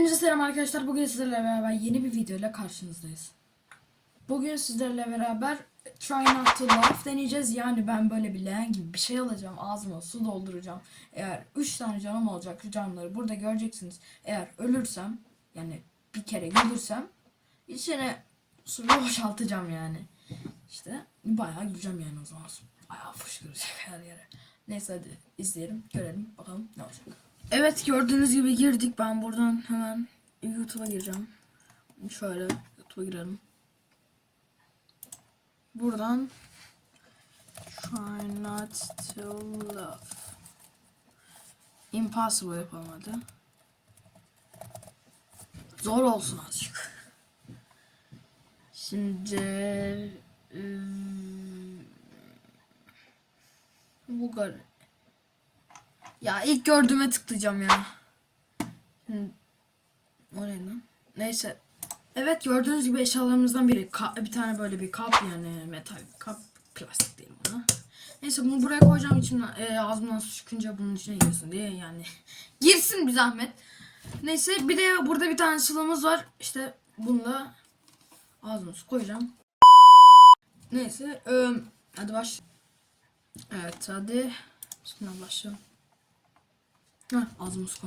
Hepinize selam arkadaşlar. Bugün sizlerle beraber yeni bir video ile karşınızdayız. Bugün sizlerle beraber Try Not To Laugh deneyeceğiz. Yani ben böyle bir leğen gibi bir şey alacağım. Ağzıma su dolduracağım. Eğer 3 tane canım olacak şu canları burada göreceksiniz. Eğer ölürsem yani bir kere gülürsem içine suyu boşaltacağım yani. İşte bayağı güleceğim yani o zaman. Bayağı fışkıracak her yere. Neyse hadi izleyelim görelim bakalım ne olacak. Evet gördüğünüz gibi girdik. Ben buradan hemen YouTube'a gireceğim. Şöyle YouTube'a girelim. Buradan Try not to love. Impossible yapalım hadi. Zor olsun azıcık. Şimdi ıı, bu gar ya ilk gördüğüme tıklayacağım ya. Şimdi, lan? Neyse. Evet gördüğünüz gibi eşyalarımızdan biri. Ka- bir tane böyle bir kap yani metal kap. Plastik değil buna. Neyse bunu buraya koyacağım için e, ağzımdan su çıkınca bunun içine girsin diye yani. girsin bir zahmet. Neyse bir de burada bir tane sıvımız var. İşte bunu da su koyacağım. Neyse. E, hadi baş. Evet hadi. Bismillah başlayalım. Heh, ağzıma su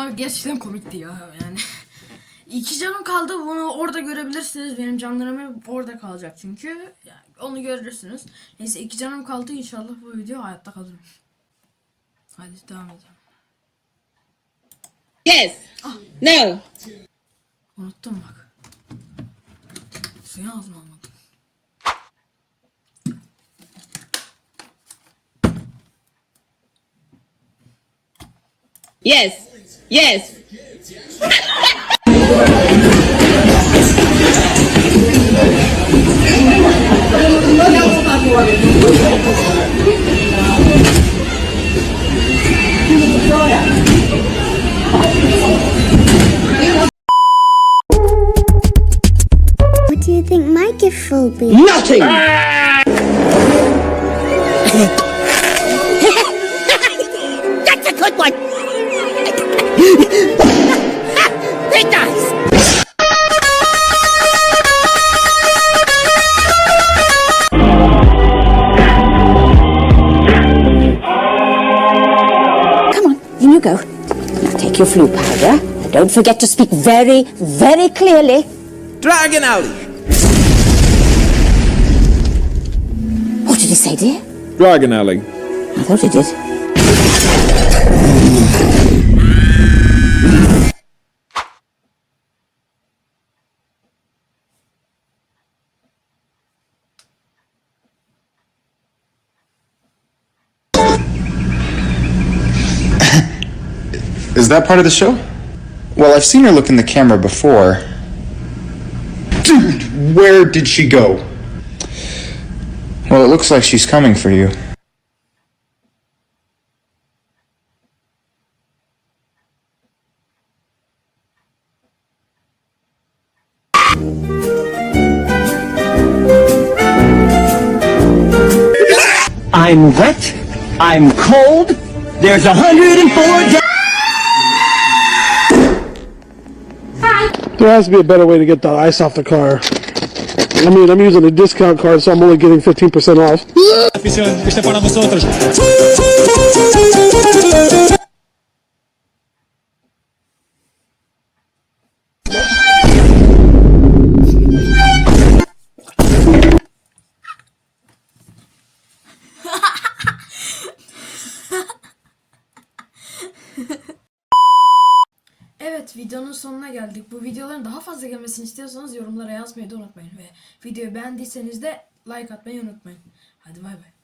ama gerçekten komikti ya yani. İki canım kaldı bunu orada görebilirsiniz. Benim canlarım hep orada kalacak çünkü. Yani onu görürsünüz. Neyse iki canım kaldı inşallah bu video hayatta kalırım. Hadi devam edelim. Yes. No. Unuttum bak. Suyu ağzıma almadım. Yes. Yes. What do you think my gift will be? Nothing! Ah! you go. Now take your flu powder. And don't forget to speak very, very clearly. Dragon Alley! What did he say, dear? Dragon Alley. I thought he did. Is that part of the show? Well, I've seen her look in the camera before. Dude, where did she go? Well, it looks like she's coming for you. I'm wet, I'm cold, there's 104 There has to be a better way to get the ice off the car. I mean, I'm using a discount card, so I'm only getting 15% off. Videonun sonuna geldik. Bu videoların daha fazla gelmesini istiyorsanız yorumlara yazmayı da unutmayın. Ve videoyu beğendiyseniz de like atmayı unutmayın. Hadi bay bay.